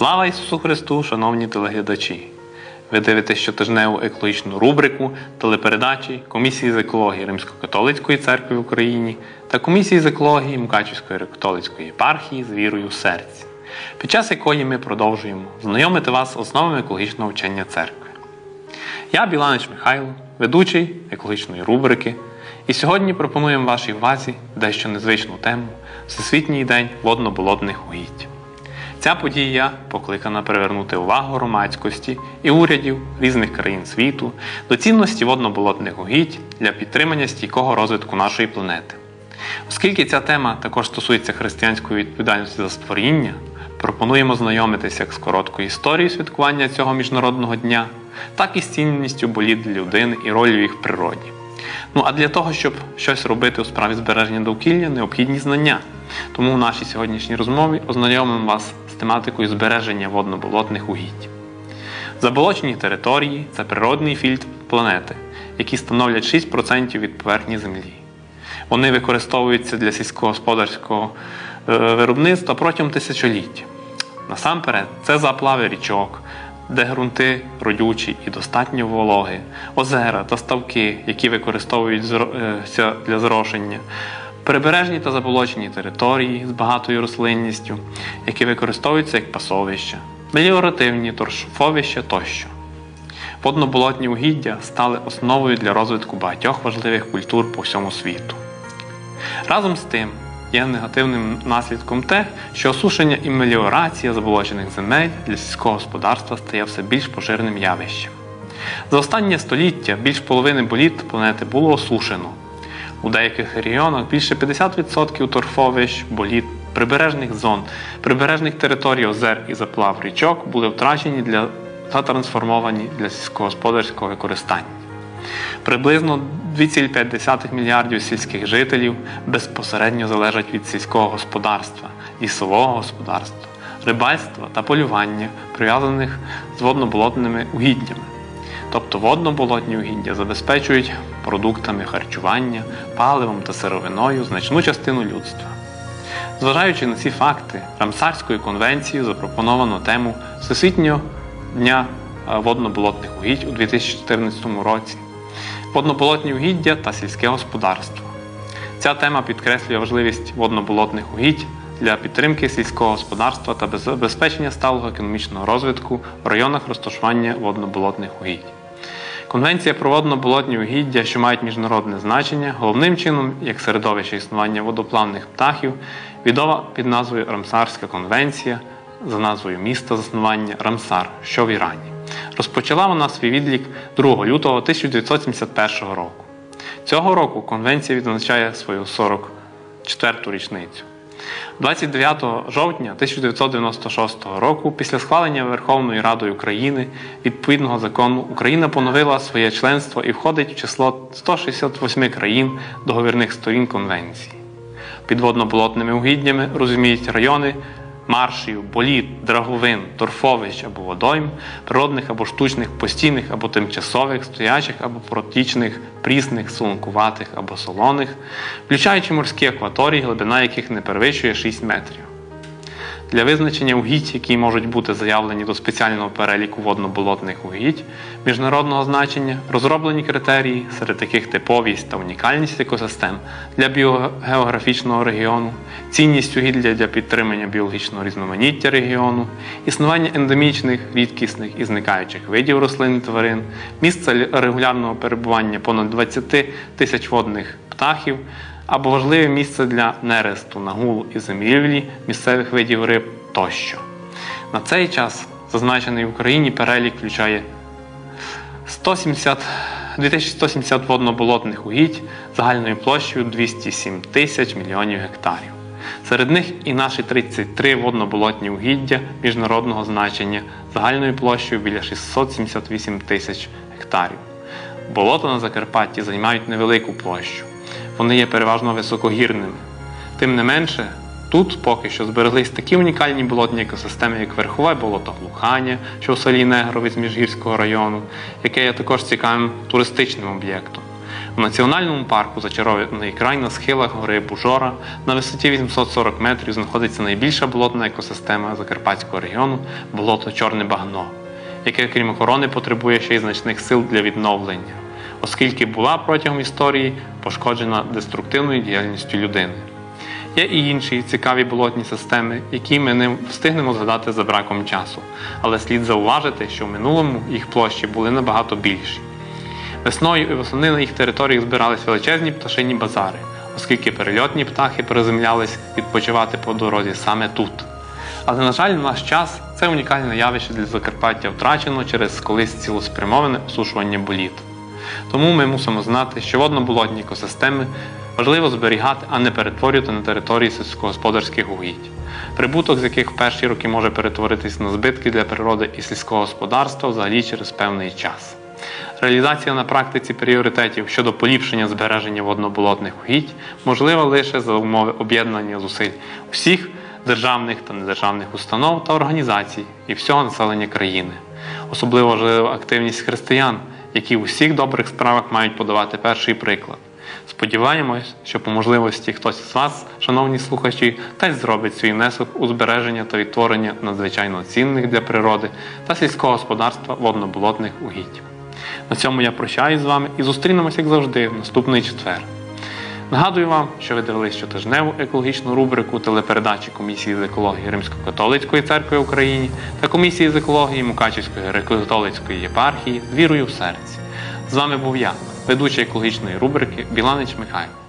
Слава Ісусу Христу, шановні телеглядачі! Ви дивитесь щотижневу екологічну рубрику телепередачі Комісії з екології Римсько-католицької церкви в Україні та Комісії з екології Мукачівської католицької єпархії з вірою в серці, під час якої ми продовжуємо знайомити вас з основами екологічного вчення церкви. Я Біланич Михайло, ведучий екологічної рубрики, і сьогодні пропонуємо вашій увазі дещо незвичну тему Всесвітній день водно-болотних угідь. Ця подія покликана привернути увагу громадськості і урядів різних країн світу до цінності водно-болотних угідь для підтримання стійкого розвитку нашої планети. Оскільки ця тема також стосується християнської відповідальності за створіння, пропонуємо знайомитися як з короткою історією святкування цього міжнародного дня, так і з цінністю боліт для людини і ролью їх в природі. Ну а для того, щоб щось робити у справі збереження довкілля, необхідні знання. Тому в нашій сьогоднішній розмові ознайомимо вас тематикою збереження водно-болотних угідь. Заболочені території це природний фільтр планети, які становлять 6% від поверхні Землі. Вони використовуються для сільськогосподарського е, виробництва протягом тисячоліть. Насамперед, це заплави річок, де ґрунти родючі і достатньо вологи, озера та ставки, які використовуються для зрошення, прибережні та заболочені території з багатою рослинністю, які використовуються як пасовища, меліоративні торфовища тощо. Водно-болотні угіддя стали основою для розвитку багатьох важливих культур по всьому світу. Разом з тим, є негативним наслідком те, що осушення і меліорація заболочених земель для сільського господарства стає все більш поширеним явищем. За останнє століття більш половини боліт планети було осушено. У деяких регіонах більше 50% торфовищ, боліт, прибережних зон, прибережних територій озер і заплав річок були втрачені для та трансформовані для сільськогосподарського використання. Приблизно 2,5 мільярдів сільських жителів безпосередньо залежать від сільського господарства, лісового господарства, рибальства та полювання, прив'язаних з водно-болотними угіддями. Тобто водно-болотні угіддя забезпечують продуктами харчування, паливом та сировиною значну частину людства. Зважаючи на ці факти, Рамсарською конвенцією запропоновано тему Всесвітнього дня водно-болотних угідь у 2014 році водно-болотні угіддя та сільське господарство. Ця тема підкреслює важливість водно-болотних угідь для підтримки сільського господарства та забезпечення сталого економічного розвитку в районах розташування водно-болотних угідь. Конвенція про водно-болотні угіддя, що мають міжнародне значення, головним чином як середовище існування водоплавних птахів, відома під назвою Рамсарська конвенція за назвою міста заснування Рамсар, що в Ірані. Розпочала вона свій відлік 2 лютого 1971 року. Цього року конвенція відзначає свою 44-ту річницю. 29 жовтня 1996 року, після схвалення Верховною Радою України відповідного закону, Україна поновила своє членство і входить в число 168 країн договірних сторін Конвенції. Підводно-болотними угіднями розуміють райони маршів, боліт, драговин, торфовищ або водойм, природних або штучних, постійних або тимчасових, стоячих або протічних, прісних, солонкуватих або солоних, включаючи морські акваторії, глибина яких не перевищує 6 метрів. Для визначення угідь, які можуть бути заявлені до спеціального переліку водно-болотних угідь міжнародного значення, розроблені критерії, серед яких типовість та унікальність екосистем для біогеографічного регіону, цінність угіддя для підтримання біологічного різноманіття регіону, існування ендемічних, рідкісних і зникаючих видів рослин і тварин, місце регулярного перебування понад 20 тисяч водних птахів або важливе місце для нересту, нагулу і зимівлі місцевих видів риб тощо. На цей час зазначений в Україні перелік включає 170, 2170 водно-болотних угідь загальною площею 207 тисяч мільйонів гектарів. Серед них і наші 33 водно-болотні угіддя міжнародного значення загальною площею біля 678 тисяч гектарів. Болота на Закарпатті займають невелику площу вони є переважно високогірними. Тим не менше, тут поки що збереглись такі унікальні болотні екосистеми, як верхове болото Глухання, що в селі Негровець Міжгірського району, яке є також цікавим туристичним об'єктом. У національному парку зачарований край на схилах гори Бужора на висоті 840 метрів знаходиться найбільша болотна екосистема Закарпатського регіону болото Чорне Багно, яке, крім охорони, потребує ще й значних сил для відновлення, оскільки була протягом історії пошкоджена деструктивною діяльністю людини. Є і інші цікаві болотні системи, які ми не встигнемо згадати за браком часу, але слід зауважити, що в минулому їх площі були набагато більші. Весною і восени на їх територіях збирались величезні пташині базари, оскільки перельотні птахи приземлялись відпочивати по дорозі саме тут. Але, на жаль, в наш час це унікальне явище для Закарпаття втрачено через колись цілеспрямоване осушування боліт. Тому ми мусимо знати, що водно-болотні екосистеми важливо зберігати, а не перетворювати на території сільськогосподарських угідь, прибуток з яких в перші роки може перетворитись на збитки для природи і сільського господарства взагалі через певний час. Реалізація на практиці пріоритетів щодо поліпшення збереження водно-болотних угідь можлива лише за умови об'єднання зусиль всіх державних та недержавних установ та організацій і всього населення країни. Особливо важлива активність християн, які у всіх добрих справах мають подавати перший приклад. Сподіваємось, що по можливості хтось з вас, шановні слухачі, теж зробить свій внесок у збереження та відтворення надзвичайно цінних для природи та сільського господарства водно-болотних угідь. На цьому я прощаюсь з вами і зустрінемось, як завжди, в наступний четвер. Нагадую вам, що ви дивились щотижневу екологічну рубрику телепередачі Комісії з екології Римсько-католицької церкви України та Комісії з екології Мукачівської греко-католицької єпархії з вірою в серці. З вами був я, ведучий екологічної рубрики Біланич Михайло.